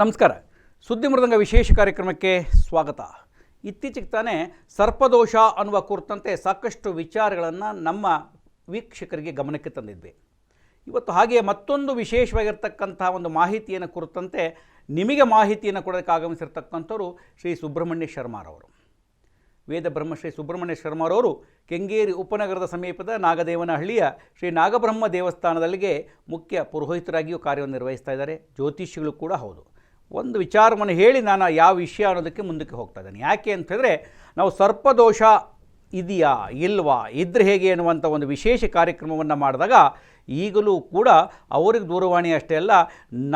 ನಮಸ್ಕಾರ. ಸುದ್ದಿ ಮೃದಂಗ ವಿಶೇಷ ಕಾರ್ಯಕ್ರಮಕ್ಕೆ ಸ್ವಾಗತ. ಇತ್ತೀಚೆಗೆ ತಾನೇ ಸರ್ಪದೋಷ ಅನ್ನುವ ಕುರಿತಂತೆ ಸಾಕಷ್ಟು ವಿಚಾರಗಳನ್ನು ನಮ್ಮ ವೀಕ್ಷಕರಿಗೆ ಗಮನಕ್ಕೆ ತಂದಿದ್ವಿ. ಇವತ್ತು ಹಾಗೆಯೇ ಮತ್ತೊಂದು ವಿಶೇಷವಾಗಿರ್ತಕ್ಕಂಥ ಒಂದು ಮಾಹಿತಿಯನ್ನು ಕುರಿತಂತೆ ನಿಮಗೆ ಮಾಹಿತಿಯನ್ನು ಕೊಡೋದಕ್ಕೆ ಆಗಮಿಸಿರ್ತಕ್ಕಂಥವರು ಶ್ರೀ ಸುಬ್ರಹ್ಮಣ್ಯ ಶರ್ಮಾರವರು. ವೇದ ಬ್ರಹ್ಮಶ್ರೀ ಸುಬ್ರಹ್ಮಣ್ಯ ಶರ್ಮಾರವರು ಕೆಂಗೇರಿ ಉಪನಗರದ ಸಮೀಪದ ನಾಗದೇವನಹಳ್ಳಿಯ ಶ್ರೀ ನಾಗಬ್ರಹ್ಮ ದೇವಸ್ಥಾನದಲ್ಲಿಗೆ ಮುಖ್ಯ ಪುರೋಹಿತರಾಗಿಯೂ ಕಾರ್ಯವನ್ನು ನಿರ್ವಹಿಸ್ತಾ ಇದ್ದಾರೆ. ಜ್ಯೋತಿಷಿಗಳು ಕೂಡ ಹೌದು. ಒಂದು ವಿಚಾರವನ್ನು ಹೇಳಿ ನಾನು ಯಾವ ವಿಷಯ ಅನ್ನೋದಕ್ಕೆ ಮುಂದಕ್ಕೆ ಹೋಗ್ತಾ ಇದ್ದೇನೆ. ಯಾಕೆ ಅಂತಂದರೆ ನಾವು ಸರ್ಪದೋಷ ಇದೆಯಾ, ಇಲ್ವಾ, ಇದ್ರೆ ಹೇಗೆ ಎನ್ನುವಂಥ ಒಂದು ವಿಶೇಷ ಕಾರ್ಯಕ್ರಮವನ್ನು ಮಾಡಿದಾಗ ಈಗಲೂ ಕೂಡ ಅವರಿಗೆ ದೂರವಾಣಿ ಅಷ್ಟೇ ಅಲ್ಲ,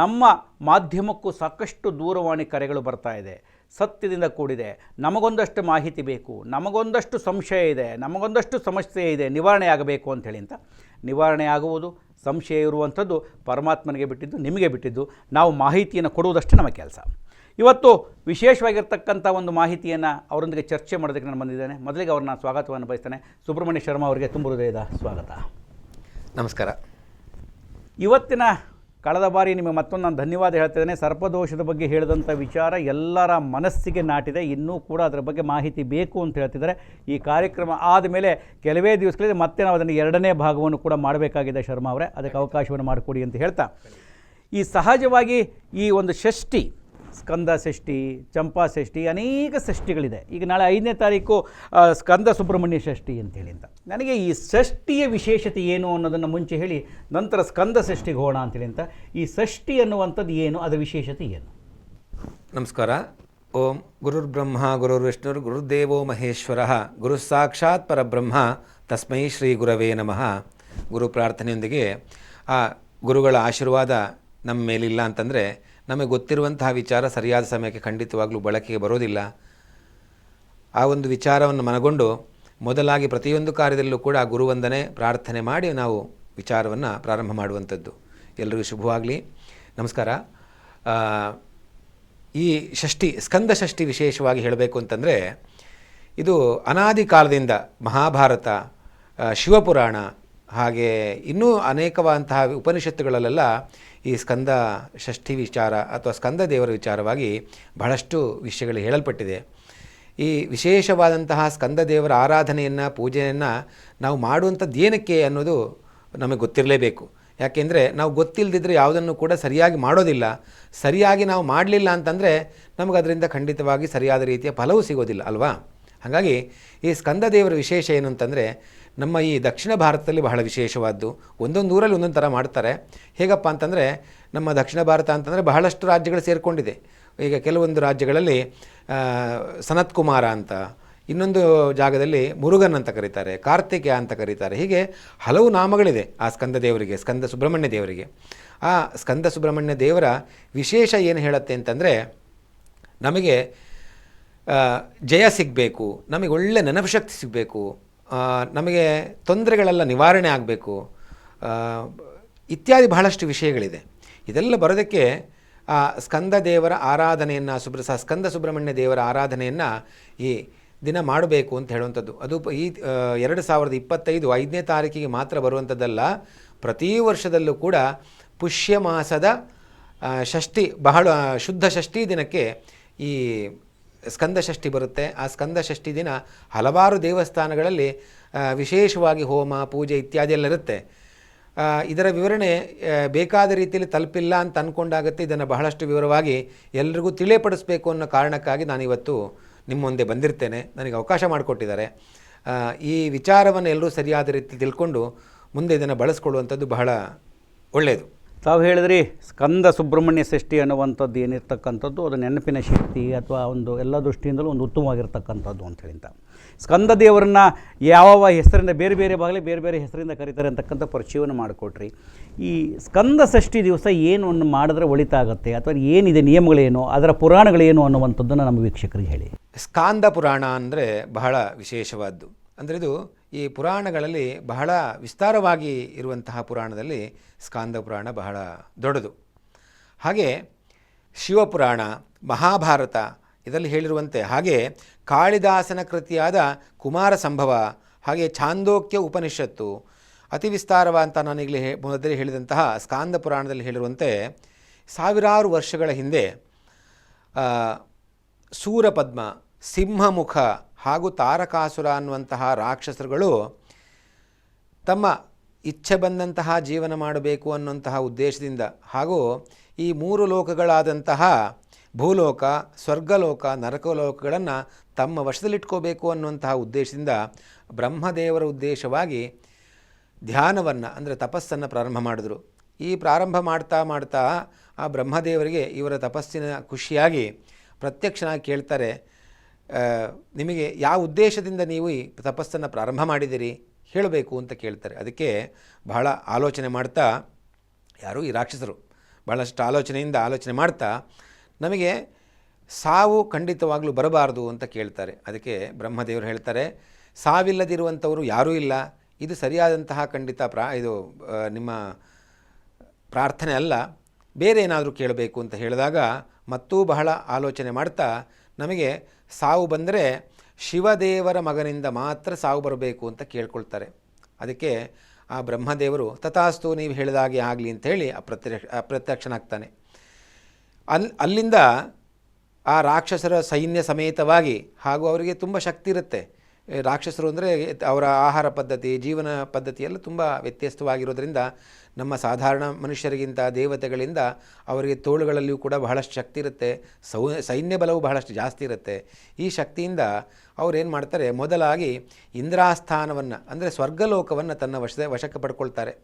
ನಮ್ಮ ಮಾಧ್ಯಮಕ್ಕೂ ಸಾಕಷ್ಟು ದೂರವಾಣಿ ಕರೆಗಳು ಬರ್ತಾ ಇದೆ, ಸತ್ಯದಿಂದ ಕೂಡಿದೆ, ನಮಗೊಂದಷ್ಟು ಮಾಹಿತಿ ಬೇಕು, ನಮಗೊಂದಷ್ಟು ಸಂಶಯ ಇದೆ, ನಮಗೊಂದಷ್ಟು ಸಮಸ್ಯೆ ಇದೆ, ನಿವಾರಣೆ ಆಗಬೇಕು ಅಂಥೇಳಿ ಅಂತ. ನಿವಾರಣೆ ಆಗುವುದು ಸಂಶಯ ಇರುವಂಥದ್ದು ಪರಮಾತ್ಮನಿಗೆ ಬಿಟ್ಟಿದ್ದು ನಿಮಗೆ ಬಿಟ್ಟಿದ್ದು. ನಾವು ಮಾಹಿತಿಯನ್ನು ಕೊಡುವುದಷ್ಟೇ ನಮ್ಮ ಕೆಲಸ. ಇವತ್ತು ವಿಶೇಷವಾಗಿರ್ತಕ್ಕಂಥ ಒಂದು ಮಾಹಿತಿಯನ್ನು ಅವರೊಂದಿಗೆ ಚರ್ಚೆ ಮಾಡೋದಕ್ಕೆ ನಾನು ಬಂದಿದ್ದೇನೆ. ಮೊದಲಿಗೆ ಅವ್ರನ್ನ ಸ್ವಾಗತವನ್ನು ಬಯಸ್ತೇನೆ ಸುಬ್ರಹ್ಮಣ್ಯ ಶರ್ಮಾ ಅವರಿಗೆ ತುಂಬ ಹೃದಯದ ಸ್ವಾಗತ. ನಮಸ್ಕಾರ. ಇವತ್ತಿನ ಕಳೆದ ಬಾರಿ ನಿಮಗೆ ಮತ್ತೊಂದು ನಾನು ಧನ್ಯವಾದ ಹೇಳ್ತಿದ್ದೇನೆ. ಸರ್ಪದೋಷದ ಬಗ್ಗೆ ಹೇಳಿದಂಥ ವಿಚಾರ ಎಲ್ಲರ ಮನಸ್ಸಿಗೆ ನಾಟಿದೆ. ಇನ್ನೂ ಕೂಡ ಅದರ ಬಗ್ಗೆ ಮಾಹಿತಿ ಬೇಕು ಅಂತ ಹೇಳ್ತಿದ್ದಾರೆ. ಈ ಕಾರ್ಯಕ್ರಮ ಆದಮೇಲೆ ಕೆಲವೇ ದಿವಸಗಳಲ್ಲಿ ಮತ್ತೆ ನಾವು ಅದನ್ನು ಎರಡನೇ ಭಾಗವನ್ನು ಕೂಡ ಮಾಡಬೇಕಾಗಿದೆ ಶರ್ಮಾ ಅವರೇ. ಅದಕ್ಕೆ ಅವಕಾಶವನ್ನು ಮಾಡಿಕೊಡಿ ಅಂತ ಹೇಳ್ತಾ. ಈ ಸಹಜವಾಗಿ ಈ ಒಂದು ಷಷ್ಠಿ ಸ್ಕಂದ ಷಷ್ಠಿ ಚಂಪಾ ಷಷ್ಠಿ ಅನೇಕ ಷಷ್ಠಿಗಳಿದೆ ಈಗ ನಾಳೆ ಐದನೇ ತಾರೀಕು ಸ್ಕಂದ ಸುಬ್ರಹ್ಮಣ್ಯ ಷಷ್ಠಿ ಅಂತೇಳಿ ಅಂತ. ನನಗೆ ಈ ಷಷ್ಠಿಯ ವಿಶೇಷತೆ ಏನು ಅನ್ನೋದನ್ನು ಮುಂಚೆ ಹೇಳಿ, ನಂತರ ಸ್ಕಂದ ಷಷ್ಠಿಗೆ ಹೋಣ ಅಂತೇಳಿ ಅಂತ, ಈ ಷಷ್ಠಿ ಅನ್ನುವಂಥದ್ದು ಏನು, ಅದರ ವಿಶೇಷತೆ ಏನು? ನಮಸ್ಕಾರ. ಓಂ ಗುರುರ್ ಬ್ರಹ್ಮ, ಗುರುರ್ ಗುರುರ್ವಿಷ್ಣುರ್ ಗುರುದೇವೋ ಮಹೇಶ್ವರ. ಗುರು ಸಾಕ್ಷಾತ್ ಪರಬ್ರಹ್ಮ, ತಸ್ಮೈ ಶ್ರೀ ಗುರವೇ ನಮಃ. ಗುರು ಪ್ರಾರ್ಥನೆಯೊಂದಿಗೆ, ಆ ಗುರುಗಳ ಆಶೀರ್ವಾದ ನಮ್ಮ ಮೇಲಿಲ್ಲ ಅಂತಂದರೆ ನಮಗೆ ಗೊತ್ತಿರುವಂತಹ ವಿಚಾರ ಸರಿಯಾದ ಸಮಯಕ್ಕೆ ಖಂಡಿತವಾಗ್ಲೂ ಬಳಕೆಗೆ ಬರೋದಿಲ್ಲ. ಆ ಒಂದು ವಿಚಾರವನ್ನು ಮನಗೊಂಡು ಮೊದಲಾಗಿ ಪ್ರತಿಯೊಂದು ಕಾರ್ಯದಲ್ಲೂ ಕೂಡ ಗುರುವಂದನೆ ಪ್ರಾರ್ಥನೆ ಮಾಡಿ ನಾವು ವಿಚಾರವನ್ನು ಪ್ರಾರಂಭ ಮಾಡುವಂಥದ್ದು. ಎಲ್ಲರಿಗೂ ಶುಭವಾಗಲಿ. ನಮಸ್ಕಾರ. ಈ ಷಷ್ಠಿ, ಸ್ಕಂದ ಷಷ್ಠಿ ವಿಶೇಷವಾಗಿ ಹೇಳಬೇಕು ಅಂತಂದರೆ, ಇದು ಅನಾದಿ ಕಾಲದಿಂದ ಮಹಾಭಾರತ ಶಿವಪುರಾಣ ಹಾಗೆ ಇನ್ನೂ ಅನೇಕವಾದಂತಹ ಉಪನಿಷತ್ತುಗಳಲ್ಲೆಲ್ಲ ಈ ಸ್ಕಂದ ಷಷ್ಠಿ ವಿಚಾರ ಅಥವಾ ಸ್ಕಂದ ದೇವರ ವಿಚಾರವಾಗಿ ಬಹಳಷ್ಟು ವಿಷಯಗಳು ಹೇಳಲ್ಪಟ್ಟಿದೆ. ಈ ವಿಶೇಷವಾದಂತಹ ಸ್ಕಂದ ದೇವರ ಆರಾಧನೆಯನ್ನು, ಪೂಜೆಯನ್ನು ನಾವು ಮಾಡುವಂಥದ್ದು ಏನಕ್ಕೆ ಅನ್ನೋದು ನಮಗೆ ಗೊತ್ತಿರಲೇಬೇಕು. ಯಾಕೆಂದರೆ ನಾವು ಗೊತ್ತಿಲ್ಲದಿದ್ದರೆ ಯಾವುದನ್ನು ಕೂಡ ಸರಿಯಾಗಿ ಮಾಡೋದಿಲ್ಲ. ಸರಿಯಾಗಿ ನಾವು ಮಾಡಲಿಲ್ಲ ಅಂತಂದರೆ ನಮಗೆ ಅದರಿಂದ ಖಂಡಿತವಾಗಿ ಸರಿಯಾದ ರೀತಿಯ ಫಲವೂ ಸಿಗೋದಿಲ್ಲ, ಅಲ್ವಾ? ಹಾಗಾಗಿ ಈ ಸ್ಕಂದ ದೇವರ ವಿಶೇಷ ಏನು ಅಂತಂದರೆ ನಮ್ಮ ಈ ದಕ್ಷಿಣ ಭಾರತದಲ್ಲಿ ಬಹಳ ವಿಶೇಷವಾದ್ದು. ಒಂದೊಂದು ಊರಲ್ಲಿ ಒಂದೊಂದು ಥರ ಮಾಡ್ತಾರೆ. ಹೇಗಪ್ಪ ಅಂತಂದರೆ, ನಮ್ಮ ದಕ್ಷಿಣ ಭಾರತ ಅಂತಂದರೆ ಬಹಳಷ್ಟು ರಾಜ್ಯಗಳು ಸೇರಿಕೊಂಡಿದೆ. ಈಗ ಕೆಲವೊಂದು ರಾಜ್ಯಗಳಲ್ಲಿ ಸನತ್ ಕುಮಾರ ಅಂತ, ಇನ್ನೊಂದು ಜಾಗದಲ್ಲಿ ಮುರುಗನ್ ಅಂತ ಕರೀತಾರೆ, ಕಾರ್ತಿಕೇಯ ಅಂತ ಕರೀತಾರೆ. ಹೀಗೆ ಹಲವು ನಾಮಗಳಿದೆ ಆ ಸ್ಕಂದ ದೇವರಿಗೆ, ಸ್ಕಂದ ಸುಬ್ರಹ್ಮಣ್ಯ ದೇವರಿಗೆ. ಆ ಸ್ಕಂದ ಸುಬ್ರಹ್ಮಣ್ಯ ದೇವರ ವಿಶೇಷ ಏನು ಹೇಳುತ್ತೆ ಅಂತಂದರೆ, ನಮಗೆ ಜಯ ಸಿಗಬೇಕು, ನಮಗೆ ಒಳ್ಳೆ ನೆನಪು ಶಕ್ತಿ ಸಿಗಬೇಕು ನಮಗೆ ತೊಂದರೆಗಳೆಲ್ಲ ನಿವಾರಣೆ ಆಗಬೇಕು. ಇತ್ಯಾದಿ ಬಹಳಷ್ಟು ವಿಷಯಗಳಿದೆ. ಇದೆಲ್ಲ ಬರೋದಕ್ಕೆ, ಆ, ಸ್ಕಂದ ದೇವರ ಆರಾಧನೆಯನ್ನು, ಸುಬ್ರ ಸ್ಕಂದ ಸುಬ್ರಹ್ಮಣ್ಯ ದೇವರ ಆರಾಧನೆಯನ್ನು ಈ ದಿನ ಮಾಡಬೇಕು ಅಂತ ಹೇಳುವಂಥದ್ದು. ಅದು ಈ ಎರಡು ಸಾವಿರದ ಇಪ್ಪತ್ತೈದು ಐದನೇ ತಾರೀಕಿಗೆ ಮಾತ್ರ ಬರುವಂಥದ್ದಲ್ಲ. ಪ್ರತಿ ವರ್ಷದಲ್ಲೂ ಕೂಡ ಪುಷ್ಯ ಮಾಸದ ಷಷ್ಠಿ, ಬಹಳ, ಶುದ್ಧ ಷಷ್ಠಿ ದಿನಕ್ಕೆ ಈ ಸ್ಕಂದ ಷಷ್ಠಿ ಬರುತ್ತೆ. ಆ ಸ್ಕಂದ ಷಷ್ಠಿ ದಿನ ಹಲವಾರು ದೇವಸ್ಥಾನಗಳಲ್ಲಿ ವಿಶೇಷವಾಗಿ ಹೋಮ, ಪೂಜೆ ಇತ್ಯಾದಿ ಎಲ್ಲ ಇರುತ್ತೆ ಇದರ ವಿವರಣೆ ಬೇಕಾದ ರೀತಿಯಲ್ಲಿ ತಲುಪಿಲ್ಲ ಅಂತ ಅಂದ್ಕೊಂಡಾಗತ್ತೆ ಇದನ್ನು ಬಹಳಷ್ಟು ವಿವರವಾಗಿ ಎಲ್ರಿಗೂ ತಿಳಿಯಪಡಿಸಬೇಕು ಅನ್ನೋ ಕಾರಣಕ್ಕಾಗಿ ನಾನು ಇವತ್ತು ನಿಮ್ಮ ಮುಂದೆ ಬಂದಿರ್ತೇನೆ. ನನಗೆ ಅವಕಾಶ ಮಾಡಿಕೊಟ್ಟಿದ್ದಾರೆ. ಈ ವಿಚಾರವನ್ನು ಎಲ್ಲರೂ ಸರಿಯಾದ ರೀತಿ ತಿಳ್ಕೊಂಡು ಮುಂದೆ ಇದನ್ನು ಬಳಸ್ಕೊಳ್ಳುವಂಥದ್ದು ಬಹಳ ಒಳ್ಳೆಯದು ತಾವು ಹೇಳಿದ್ರಿ, ಸ್ಕಂದ ಸುಬ್ರಹ್ಮಣ್ಯ ಷಷ್ಠಿ ಅನ್ನುವಂಥದ್ದು ಏನಿರ್ತಕ್ಕಂಥದ್ದು, ಅದು ನೆನಪಿನ ಶಕ್ತಿ ಅಥವಾ ಒಂದು ಎಲ್ಲ ದೃಷ್ಟಿಯಿಂದಲೂ ಒಂದು ಉತ್ತಮವಾಗಿರ್ತಕ್ಕಂಥದ್ದು ಅಂತ ಸ್ಕಂದ ದೇವರನ್ನ ಯಾವ ಹೆಸರಿಂದ, ಬೇರೆ ಬೇರೆ ಭಾಗಲಿ ಬೇರೆ ಬೇರೆ ಹೆಸರಿಂದ ಕರೀತಾರೆ ಅಂತಕ್ಕಂಥ ಪರಿಚಯವನ್ನು ಮಾಡಿಕೊಟ್ರಿ. ಈ ಸ್ಕಂದ ಷಷ್ಠಿ ದಿವಸ ಏನು ಒಂದು ಮಾಡಿದ್ರೆ ಒಳಿತಾಗತ್ತೆ, ಅಥವಾ ಏನಿದೆ, ನಿಯಮಗಳೇನು, ಅದರ ಪುರಾಣಗಳೇನು ಅನ್ನುವಂಥದ್ದನ್ನು ನಮ್ಮ ವೀಕ್ಷಕರಿಗೆ ಹೇಳಿ. ಸ್ಕಾಂದ ಪುರಾಣ ಅಂದರೆ ಬಹಳ ವಿಶೇಷವಾದ್ದು. ಅಂದರೆ ಇದು ಈ ಪುರಾಣಗಳಲ್ಲಿ ಬಹಳ ವಿಸ್ತಾರವಾಗಿ ಇರುವಂತಹ ಪುರಾಣದಲ್ಲಿ ಸ್ಕಾಂದ ಪುರಾಣ ಬಹಳ ದೊಡ್ಡದು. ಹಾಗೆ ಶಿವಪುರಾಣ, ಮಹಾಭಾರತ ಇದರಲ್ಲಿ ಹೇಳಿರುವಂತೆ ಹಾಗೆ ಕಾಳಿದಾಸನ ಕೃತಿಯಾದ ಕುಮಾರ ಸಂಭವ ಹಾಗೆ ಛಾಂದೋಕ್ಯ ಉಪನಿಷತ್ತು, ಅತಿ ವಿಸ್ತಾರವ ನಾನೀಗಲೇ ಹೇ, ಮೊದಲೇ ಹೇಳಿದಂತಹ ಸ್ಕಾಂದ ಪುರಾಣದಲ್ಲಿ ಹೇಳಿರುವಂತೆ ಸಾವಿರಾರು ವರ್ಷಗಳ ಹಿಂದೆ ಸೂರಪದ್ಮ, ಸಿಂಹಮುಖ ಹಾಗೂ ತಾರಕಾಸುರ ಅನ್ನುವಂತಹ ರಾಕ್ಷಸರುಗಳು ತಮ್ಮ ಇಚ್ಛೆ ಬಂದಂತಹ ಜೀವನ ಮಾಡಬೇಕು ಅನ್ನುವಂತಹ ಉದ್ದೇಶದಿಂದ ಹಾಗೂ ಈ ಮೂರು ಲೋಕಗಳಾದಂತಹ ಭೂಲೋಕ, ಸ್ವರ್ಗಲೋಕ, ನರಕಲೋಕಗಳನ್ನು ತಮ್ಮ ವಶದಲ್ಲಿಟ್ಕೋಬೇಕು ಅನ್ನುವಂತಹ ಉದ್ದೇಶದಿಂದ ಬ್ರಹ್ಮದೇವರ ಉದ್ದೇಶವಾಗಿ ಧ್ಯಾನವನ್ನು, ಅಂದರೆ ತಪಸ್ಸನ್ನು ಪ್ರಾರಂಭ ಮಾಡಿದ್ರು. ಈ ಪ್ರಾರಂಭ ಮಾಡ್ತಾ ಮಾಡ್ತಾ ಆ ಬ್ರಹ್ಮದೇವರಿಗೆ ಇವರ ತಪಸ್ಸಿನ ಖುಷಿಯಾಗಿ ಪ್ರತ್ಯಕ್ಷನಾಗಿ ಕೇಳ್ತಾರೆ ನಿಮಗೆ ಯಾವ ಉದ್ದೇಶದಿಂದ ನೀವು ಈ ತಪಸ್ಸನ್ನು ಪ್ರಾರಂಭ ಮಾಡಿದಿರಿ ಹೇಳಬೇಕು ಅಂತ ಕೇಳ್ತಾರೆ. ಅದಕ್ಕೆ ಬಹಳ ಆಲೋಚನೆ ಮಾಡ್ತಾ, ಯಾರು ಈ ರಾಕ್ಷಸರು ಬಹಳಷ್ಟು ಆಲೋಚನೆಯಿಂದ ಆಲೋಚನೆ ಮಾಡ್ತಾ, ನಮಗೆ ಸಾವು ಖಂಡಿತವಾಗಲೂ ಬರಬಾರದು ಅಂತ ಕೇಳ್ತಾರೆ. ಅದಕ್ಕೆ ಬ್ರಹ್ಮದೇವರು ಹೇಳ್ತಾರೆ, ಸಾವಿಲ್ಲದಿರುವಂಥವರು ಯಾರೂ ಇಲ್ಲ. ಇದು ಸರಿಯಾದಂತಹ ಖಂಡಿತ ಪ್ರಾ, ಇದು ನಿಮ್ಮ ಪ್ರಾರ್ಥನೆ ಅಲ್ಲ. ಬೇರೆ ಏನಾದರೂ ಕೇಳಬೇಕು ಅಂತ ಹೇಳಿದಾಗ ಮತ್ತೂ ಬಹಳ ಆಲೋಚನೆ ಮಾಡ್ತಾ ನಮಗೆ ಸಾವು ಬಂದರೆ ಶಿವದೇವರ ಮಗನಿಂದ ಮಾತ್ರ ಸಾವು ಬರಬೇಕು ಅಂತ ಕೇಳ್ಕೊಳ್ತಾರೆ. ಅದಕ್ಕೆ ಆ ಬ್ರಹ್ಮದೇವರು, ತಥಾಸ್ತು, ನೀವು ಹೇಳಿದಾಗೆ ಆಗಲಿ ಅಂಥೇಳಿ ಅಪ್ರತ್ಯಕ್ಷ ಅಪ್ರತ್ಯಕ್ಷನಾಗ್ತಾನೆ. ಅಲ್ಲಿ ಅಲ್ಲಿಂದ ಆ ರಾಕ್ಷಸರ ಸೈನ್ಯ ಸಮೇತವಾಗಿ ಹಾಗೂ ಅವರಿಗೆ ತುಂಬ ಶಕ್ತಿ ಇರುತ್ತೆ. ರಾಕ್ಷಸರು ಅಂದರೆ ಅವರ ಆಹಾರ ಪದ್ಧತಿ, ಜೀವನ ಪದ್ಧತಿ ಎಲ್ಲ ತುಂಬ ವ್ಯತ್ಯಸ್ತವಾಗಿರೋದ್ರಿಂದ ನಮ್ಮ ಸಾಧಾರಣ ಮನುಷ್ಯರಿಗಿಂತ ದೇವತೆಗಳಿಂದ ಅವರಿಗೆ ತೋಳುಗಳಲ್ಲಿಯೂ ಕೂಡ ಬಹಳಷ್ಟು ಶಕ್ತಿ ಇರುತ್ತೆ. ಸೌ, ಸೈನ್ಯ ಬಲವು ಬಹಳಷ್ಟು ಜಾಸ್ತಿ ಇರುತ್ತೆ. ಈ ಶಕ್ತಿಯಿಂದ ಅವ್ರೇನು ಮಾಡ್ತಾರೆ, ಮೊದಲಾಗಿ ಇಂದ್ರಾಸ್ಥಾನವನ್ನು, ಅಂದರೆ ಸ್ವರ್ಗಲೋಕವನ್ನು ತನ್ನ ವಶದ, ವಶಕ್ಕೆ ಪಡ್ಕೊಳ್ತಾರೆ.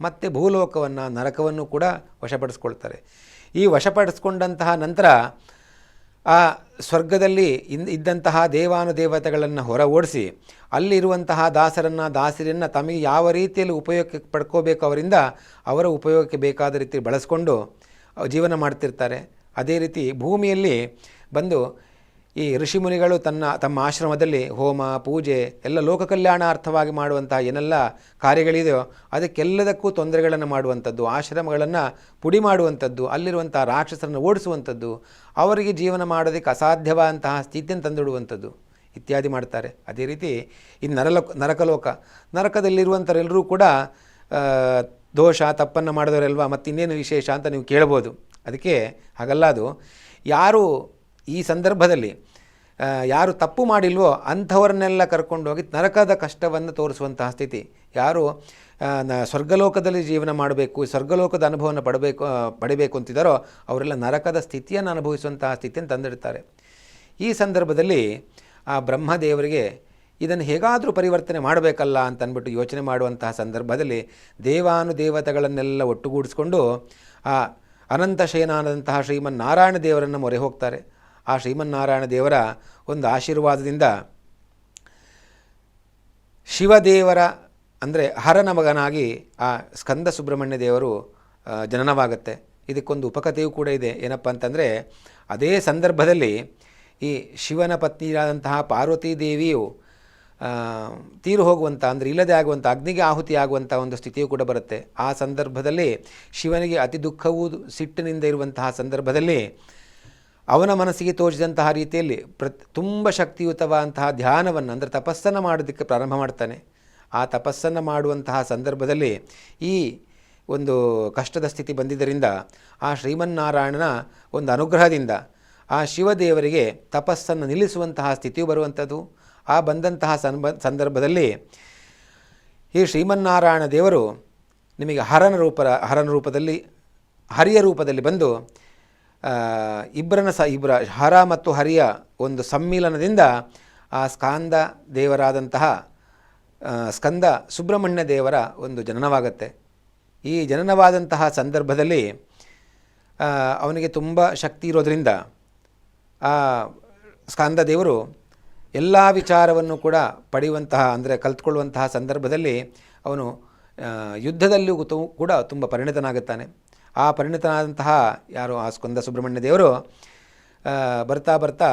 ಮತ್ತು ಭೂಲೋಕವನ್ನು, ನರಕವನ್ನು ಕೂಡ ವಶಪಡಿಸ್ಕೊಳ್ತಾರೆ. ಈ ವಶಪಡಿಸ್ಕೊಂಡಂತಹ ನಂತರ ಆ ಸ್ವರ್ಗದಲ್ಲಿ ಇನ್, ಇದ್ದಂತಹ ದೇವಾನುದೇವತೆಗಳನ್ನು ಹೊರ ಓಡಿಸಿ ಅಲ್ಲಿರುವಂತಹ ದಾಸರನ್ನು ದಾಸರನ್ನು ತಮಗೆ ಯಾವ ರೀತಿಯಲ್ಲಿ ಉಪಯೋಗಕ್ಕೆ ಪಡ್ಕೋಬೇಕು ಅವರಿಂದ ಅವರ ಉಪಯೋಗಕ್ಕೆ ಬೇಕಾದ ರೀತಿ ಬಳಸ್ಕೊಂಡು ಜೀವನ ಮಾಡ್ತಿರ್ತಾರೆ. ಅದೇ ರೀತಿ ಭೂಮಿಯಲ್ಲಿ ಬಂದು ಈ ಋಷಿಮುನಿಗಳು ತನ್ನ, ತಮ್ಮ ಆಶ್ರಮದಲ್ಲಿ ಹೋಮ, ಪೂಜೆ ಎಲ್ಲ ಲೋಕ ಕಲ್ಯಾಣಾರ್ಥವಾಗಿ ಮಾಡುವಂತಹ ಏನೆಲ್ಲ ಕಾರ್ಯಗಳಿದೆಯೋ ಅದಕ್ಕೆಲ್ಲದಕ್ಕೂ ತೊಂದರೆಗಳನ್ನು ಮಾಡುವಂಥದ್ದು, ಆಶ್ರಮಗಳನ್ನು ಪುಡಿ ಮಾಡುವಂಥದ್ದು ಅಲ್ಲಿರುವಂಥ ರಾಕ್ಷಸರನ್ನು ಓಡಿಸುವಂಥದ್ದು, ಅವರಿಗೆ ಜೀವನ ಮಾಡೋದಕ್ಕೆ ಅಸಾಧ್ಯವಾದಂತಹ ಸ್ಥಿತಿಯನ್ನು ತಂದಿಡುವಂಥದ್ದು ಇತ್ಯಾದಿ ಮಾಡ್ತಾರೆ. ಅದೇ ರೀತಿ ಈ ನರಲೋಕ, ನರಕಲೋಕ ನರಕದಲ್ಲಿರುವಂಥರೆಲ್ಲರೂ ಕೂಡ ದೋಷ, ತಪ್ಪನ್ನು ಮಾಡಿದವರೆಲ್ವಾ ಮತ್ತಿನ್ನೇನು ವಿಶೇಷ ಅಂತ ನೀವು ಕೇಳ್ಬೋದು. ಅದಕ್ಕೆ ಹಾಗಲ್ಲ ಅದು. ಯಾರು ಈ ಸಂದರ್ಭದಲ್ಲಿ ಯಾರು ತಪ್ಪು ಮಾಡಿಲ್ವೋ ಅಂಥವ್ರನ್ನೆಲ್ಲ ಕರ್ಕೊಂಡೋಗಿ ನರಕದ ಕಷ್ಟವನ್ನು ತೋರಿಸುವಂತಹ ಸ್ಥಿತಿ. ಯಾರು ಸ್ವರ್ಗಲೋಕದಲ್ಲಿ ಜೀವನ ಮಾಡಬೇಕು, ಸ್ವರ್ಗಲೋಕದ ಅನುಭವವನ್ನು ಪಡಬೇಕು ಪಡಿಬೇಕು ಅಂತಿದ್ದಾರೋ ಅವರೆಲ್ಲ ನರಕದ ಸ್ಥಿತಿಯನ್ನು ಅನುಭವಿಸುವಂತಹ ಸ್ಥಿತಿಯನ್ನು ತಂದಿಡ್ತಾರೆ. ಈ ಸಂದರ್ಭದಲ್ಲಿ ಆ ಬ್ರಹ್ಮದೇವರಿಗೆ ಇದನ್ನು ಹೇಗಾದರೂ ಪರಿವರ್ತನೆ ಮಾಡಬೇಕಲ್ಲ ಅಂತ ಅಂದ್ಬಿಟ್ಟು ಯೋಚನೆ ಮಾಡುವಂತಹ ಸಂದರ್ಭದಲ್ಲಿ ದೇವಾನುದೇವತೆಗಳನ್ನೆಲ್ಲ ಒಟ್ಟುಗೂಡಿಸ್ಕೊಂಡು, ಆ, ಅನಂತ ಶಯನಾದಂತಹ ಶ್ರೀಮನ್ನಾರಾಯಣ ದೇವರನ್ನು ಮೊರೆ ಹೋಗ್ತಾರೆ. ಆ ಶ್ರೀಮನ್ನಾರಾಯಣ ದೇವರ ಒಂದು ಆಶೀರ್ವಾದದಿಂದ ಶಿವದೇವರ, ಅಂದರೆ ಹರನ ಮಗನಾಗಿ ಆ ಸ್ಕಂದ ಸುಬ್ರಹ್ಮಣ್ಯ ದೇವರು ಜನನವಾಗುತ್ತೆ. ಇದಕ್ಕೊಂದು ಉಪಕಥೆಯೂ ಕೂಡ ಇದೆ. ಏನಪ್ಪ ಅಂತಂದರೆ, ಅದೇ ಸಂದರ್ಭದಲ್ಲಿ ಈ ಶಿವನ ಪತ್ನಿಯಾದಂತಹ ಪಾರ್ವತೀ ದೇವಿಯು ತೀರು ಹೋಗುವಂಥ ಅಂದರೆ ಇಲ್ಲದೆ ಆಗುವಂಥ ಅಗ್ನಿಗೆ ಆಹುತಿ ಆಗುವಂಥ ಒಂದು ಸ್ಥಿತಿಯೂ ಕೂಡ ಬರುತ್ತೆ. ಆ ಸಂದರ್ಭದಲ್ಲಿ ಶಿವನಿಗೆ ಅತಿ ದುಃಖವೂ, ಸಿಟ್ಟಿನಿಂದ ಇರುವಂತಹ ಸಂದರ್ಭದಲ್ಲಿ ಅವನ ಮನಸ್ಸಿಗೆ ತೋಚಿದಂತಹ ರೀತಿಯಲ್ಲಿ ಪ್ರತ್, ತುಂಬ ಶಕ್ತಿಯುತವಾದಂತಹ ಧ್ಯಾನವನ್ನು, ಅಂದರೆ ತಪಸ್ಸನ್ನು ಮಾಡೋದಕ್ಕೆ ಪ್ರಾರಂಭ ಮಾಡ್ತಾನೆ. ಆ ತಪಸ್ಸನ್ನು ಮಾಡುವಂತಹ ಸಂದರ್ಭದಲ್ಲಿ ಈ ಒಂದು ಕಷ್ಟದ ಸ್ಥಿತಿ ಬಂದಿದ್ದರಿಂದ ಆ ಶ್ರೀಮನ್ನಾರಾಯಣನ ಒಂದು ಅನುಗ್ರಹದಿಂದ ಆ ಶಿವದೇವರಿಗೆ ತಪಸ್ಸನ್ನು ನಿಲ್ಲಿಸುವಂತಹ ಸ್ಥಿತಿಯು ಬರುವಂಥದ್ದು. ಆ ಬಂದಂತಹ ಸಂದರ್ಭದಲ್ಲಿ ಈ ಶ್ರೀಮನ್ನಾರಾಯಣ ದೇವರು ನಿಮಗೆ ಹರನ ರೂಪ ಹರನ ರೂಪದಲ್ಲಿ, ಹರಿಯ ರೂಪದಲ್ಲಿ ಬಂದು ಆ, ಇಬ್ಬರನ್ನ ಸ ಇಬ್ಬರ ಹರ ಮತ್ತು ಹರಿಯ ಒಂದು ಸಮ್ಮಿಲನದಿಂದ ಆ ಸ್ಕಾಂದ ದೇವರಾದಂತಹ ಸ್ಕಂದ ಸುಬ್ರಹ್ಮಣ್ಯ ದೇವರ ಒಂದು ಜನನವಾಗತ್ತೆ. ಈ ಜನನವಾದಂತಹ ಸಂದರ್ಭದಲ್ಲಿ ಅವನಿಗೆ ತುಂಬ ಶಕ್ತಿ ಇರೋದರಿಂದ ಆ ಸ್ಕಾಂದ ದೇವರು ಎಲ್ಲ ವಿಚಾರವನ್ನು ಕೂಡ ಪಡೆಯುವಂತಹ ಅಂದರೆ ಕಲ್ತ್ಕೊಳ್ಳುವಂತಹ ಸಂದರ್ಭದಲ್ಲಿ ಅವನು ಯುದ್ಧದಲ್ಲೂ ಕೂಡ ತುಂಬ ಪರಿಣಿತನಾಗುತ್ತಾನೆ. ಆ ಪರಿಣಿತನಾದಂತಹ ಯಾರು? ಆ ಸ್ಕಂದ ಸುಬ್ರಹ್ಮಣ್ಯ ದೇವರು ಬರ್ತಾ ಬರ್ತಾ